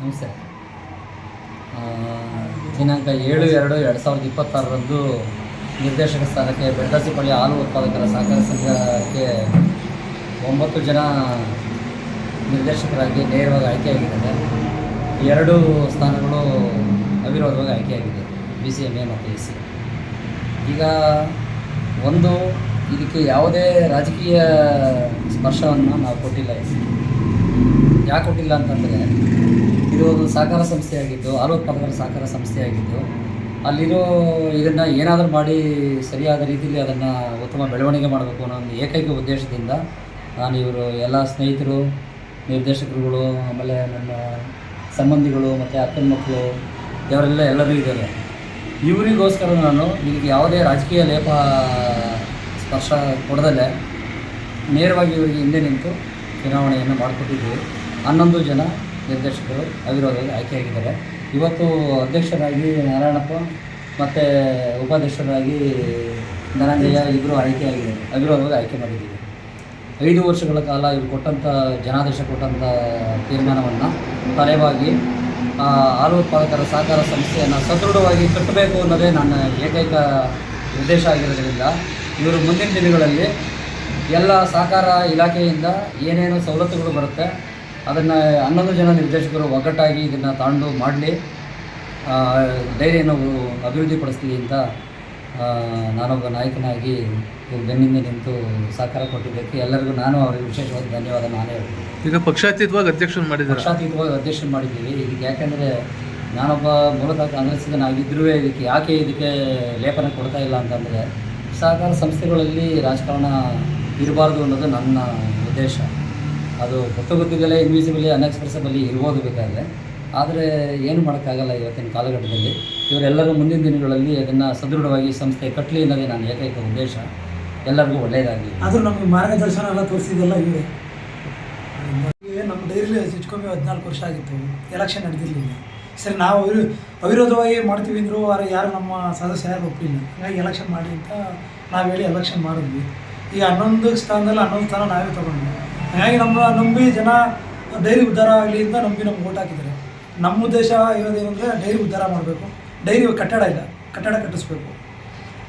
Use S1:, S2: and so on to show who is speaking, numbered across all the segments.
S1: ನಮಸ್ತೆ ದಿನಾಂಕ ಏಳು ಎರಡು ಎರಡು ಸಾವಿರದ ಇಪ್ಪತ್ತಾರರಂದು ನಿರ್ದೇಶಕ ಸ್ಥಾನಕ್ಕೆ ಬೆಳಗಾಸಿಪಳ್ಳಿ ಹಾಲು ಉತ್ಪಾದಕರ ಸಹಕಾರ ಸಂಘಕ್ಕೆ ಒಂಬತ್ತು ಜನ ನಿರ್ದೇಶಕರಾಗಿ ನೇರವಾಗಿ ಆಯ್ಕೆಯಾಗಿದ್ದಾರೆ. ಎರಡು ಸ್ಥಾನಗಳು ಅವಿರೋಧವಾಗಿ ಆಯ್ಕೆಯಾಗಿದೆ ಬಿ ಸಿ ಎಂ ಎ ಮತ್ತು ಎ ಸಿ ಈಗ ಒಂದು, ಇದಕ್ಕೆ ಯಾವುದೇ ರಾಜಕೀಯ ಸ್ಪರ್ಶವನ್ನು ನಾವು ಕೊಟ್ಟಿಲ್ಲ ಯಾಕೆ ಕೊಟ್ಟಿಲ್ಲ ಅಂತಂದರೆ ಇದು ಒಂದು ಸಹಕಾರ ಸಂಸ್ಥೆಯಾಗಿದ್ದು ಹಾಲು ಉತ್ಪಾದಕರ ಸಹಕಾರ ಸಂಸ್ಥೆಯಾಗಿದ್ದು, ಅಲ್ಲಿರೋ ಇದನ್ನು ಏನಾದರೂ ಮಾಡಿ ಸರಿಯಾದ ರೀತಿಯಲ್ಲಿ ಅದನ್ನು ಉತ್ತಮ ಬೆಳವಣಿಗೆ ಮಾಡಬೇಕು ಅನ್ನೋ ಒಂದು ಏಕೈಕ ಉದ್ದೇಶದಿಂದ ನಾನು ಇವರು ಎಲ್ಲ ಸ್ನೇಹಿತರು, ನಿರ್ದೇಶಕರುಗಳು, ಆಮೇಲೆ ನನ್ನ ಸಂಬಂಧಿಗಳು ಮತ್ತು ಅಕ್ಕನ ಮಕ್ಕಳು, ಇವರೆಲ್ಲ ಎಲ್ಲರೂ ಇದ್ದಾರೆ. ಇವರಿಗೋಸ್ಕರ ನಾನು ಇಲ್ಲಿಗೆ ಯಾವುದೇ ರಾಜಕೀಯ ಲೇಪ ಸ್ಪರ್ಶ ಕೊಡದಲ್ಲೇ ನೇರವಾಗಿ ಇವರಿಗೆ ಹಿಂದೆ ನಿಂತು ಚುನಾವಣೆಯನ್ನು ಮಾಡಿಕೊಟ್ಟಿದ್ದೀವಿ. ಹನ್ನೊಂದು ಜನ ನಿರ್ದೇಶಕರು ಅವಿರೋಧವಾಗಿ ಆಯ್ಕೆಯಾಗಿದ್ದಾರೆ. ಇವತ್ತು ಅಧ್ಯಕ್ಷರಾಗಿ ನಾರಾಯಣಪ್ಪ ಮತ್ತು ಉಪಾಧ್ಯಕ್ಷರಾಗಿ ಧನಂಜಯ ಇಬ್ಬರು ಆಯ್ಕೆಯಾಗಿದ್ದಾರೆ. ಅವಿರೋಧವಾಗಿ ಆಯ್ಕೆ ಮಾಡಿದ್ದೀವಿ. ಐದು ವರ್ಷಗಳ ಕಾಲ ಇವರು ಕೊಟ್ಟಂಥ ಜನಾದೇಶ ಕೊಟ್ಟಂಥ ತೀರ್ಮಾನವನ್ನು ತಲೆಬಾಗಿ ಆ, ಹಾಲು ಉತ್ಪಾದಕರ ಸಹಕಾರ ಸಂಸ್ಥೆಯನ್ನು ಸದೃಢವಾಗಿ ಕಟ್ಟಬೇಕು ಅನ್ನೋದೇ ನನ್ನ ಏಕೈಕ ಉದ್ದೇಶ ಆಗಿರೋದ್ರಿಂದ ಇವರು ಮುಂದಿನ ದಿನಗಳಲ್ಲಿ ಎಲ್ಲ ಸಹಕಾರ ಇಲಾಖೆಯಿಂದ ಏನೇನು ಸವಲತ್ತುಗಳು ಬರುತ್ತೆ ಅದನ್ನು ಹನ್ನೊಂದು ಜನ ನಿರ್ದೇಶಕರು ಒಗ್ಗಟ್ಟಾಗಿ ಇದನ್ನು ತಾಂಡು ಮಾಡಲಿ. ಧೈರ್ಯನವರು ಅಭಿವೃದ್ಧಿ ಪಡಿಸ್ತೀವಿ ಅಂತ ನಾನೊಬ್ಬ ನಾಯಕನಾಗಿ ಬೆನ್ನಿಂದ ನಿಂತು ಸಹಕಾರ ಕೊಟ್ಟಿದ್ದಕ್ಕೆ ಎಲ್ಲರಿಗೂ ನಾನು ಅವರಿಗೆ ವಿಶೇಷವಾಗಿ ಧನ್ಯವಾದ ನಾನೇ ಹೇಳ್ತೀನಿ.
S2: ಈಗ ಪಕ್ಷಾತೀತವಾಗಿ ಅಧ್ಯಕ್ಷರು ಮಾಡಿದ್ದೀವಿ
S1: ಪಕ್ಷಾತೀತವಾಗಿ ಅಧ್ಯಕ್ಷ ಮಾಡಿದ್ದೀವಿ. ಇದಕ್ಕೆ ಯಾಕೆಂದರೆ ನಾನೊಬ್ಬ ಮೂಲತಃ ಕಾಂಗ್ರೆಸ್ಸಿಗನಾಗಿದ್ದರೂ ಇದಕ್ಕೆ ಯಾಕೆ ಇದಕ್ಕೆ ಲೇಪನ ಕೊಡ್ತಾ ಇಲ್ಲ ಅಂತಂದರೆ ಸಹಕಾರ ಸಂಸ್ಥೆಗಳಲ್ಲಿ ರಾಜಕಾರಣ ಇರಬಾರ್ದು ಅನ್ನೋದು ನನ್ನ ಉದ್ದೇಶ. ಅದು ಗೊತ್ತು ಗೊತ್ತಿದ್ದಲೇ ಇನ್ವಿಸಿಬಲಿ ಅನ್ಎಕ್ಸ್ಪ್ರೆಸಬಲಿ ಇರ್ಬೋದು ಬೇಕಾದರೆ. ಆದರೆ ಏನು ಮಾಡೋಕ್ಕಾಗಲ್ಲ ಇವತ್ತಿನ ಕಾಲಘಟ್ಟದಲ್ಲಿ. ಇವರೆಲ್ಲರೂ ಮುಂದಿನ ದಿನಗಳಲ್ಲಿ ಅದನ್ನು ಸದೃಢವಾಗಿ ಸಂಸ್ಥೆ ಕಟ್ಟಲಿ ಅನ್ನೋದೇ ನನ್ನ ಏಕೈಕ ಉದ್ದೇಶ. ಎಲ್ಲರಿಗೂ ಒಳ್ಳೆಯದಾಗಿ
S3: ಆದರೂ ನಮಗೆ ಮಾರ್ಗದರ್ಶನ ಎಲ್ಲ ತೋರಿಸಿದ್ದೆಲ್ಲ ಇವರೇ. ನಮ್ಮ ಡೈರಿಲಿ ಹೆಚ್ಚು ಕಮ್ಮಿ ಹದಿನಾಲ್ಕು ವರ್ಷ ಆಗಿತ್ತು. ಎಲೆಕ್ಷನ್ ನಡೆದಿರಲಿಲ್ಲ. ಸರಿ, ನಾವು ಅವಿರೋ ಅವಿರೋಧವಾಗಿ ಮಾಡ್ತೀವಿ ಅಂದರು ಆದರೆ ಯಾರು ನಮ್ಮ ಸದಸ್ಯ ಯಾರು ಒಪ್ಪಲಿಲ್ಲ ಹಾಗಾಗಿ ಎಲೆಕ್ಷನ್ ಮಾಡಿ ಅಂತ ನಾವು ಹೇಳಿ ಎಲೆಕ್ಷನ್ ಮಾಡಿದ್ವಿ. ಈಗ ಹನ್ನೊಂದು ಸ್ಥಾನದಲ್ಲಿ ಹನ್ನೊಂದು ಸ್ಥಾನ ನಾವೇ ತೊಗೊಂಡ್ವಿ. ಹಾಗಾಗಿ ನಮ್ಮ ನಂಬಿ ಜನ ಡೈರಿ ಉದ್ಧಾರ ಆಗಲಿ ಅಂತ ನಂಬಿ ನಮ್ಗೆ ಓಟ್ ಹಾಕಿದ್ದಾರೆ. ನಮ್ಮ ಉದ್ದೇಶ ಇರೋದೇನೆಂದರೆ ಡೈರಿ ಉದ್ಧಾರ ಮಾಡಬೇಕು. ಡೈರಿ ಕಟ್ಟಡ ಇಲ್ಲ ಕಟ್ಟಡ ಕಟ್ಟಿಸ್ಬೇಕು.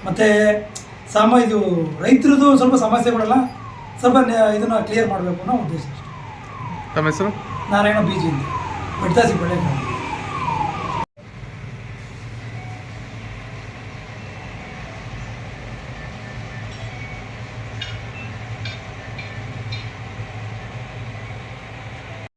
S3: ಮತ್ತು ಸಾಮ ಇದು ರೈತರದ್ದು ಸ್ವಲ್ಪ ಸಮಸ್ಯೆಗಳೆಲ್ಲ ಸ್ವಲ್ಪ ಇದನ್ನು ಕ್ಲಿಯರ್ ಮಾಡಬೇಕು ಅನ್ನೋ ಉದ್ದೇಶ ಅಷ್ಟೇ.
S2: ತಮ್ಮ ಹೆಸರು?
S3: ನಾರಾಯಣ ಬೀಜಿಂದ ಬೆಡ್ತಾಸಿ ಬೆಳೆ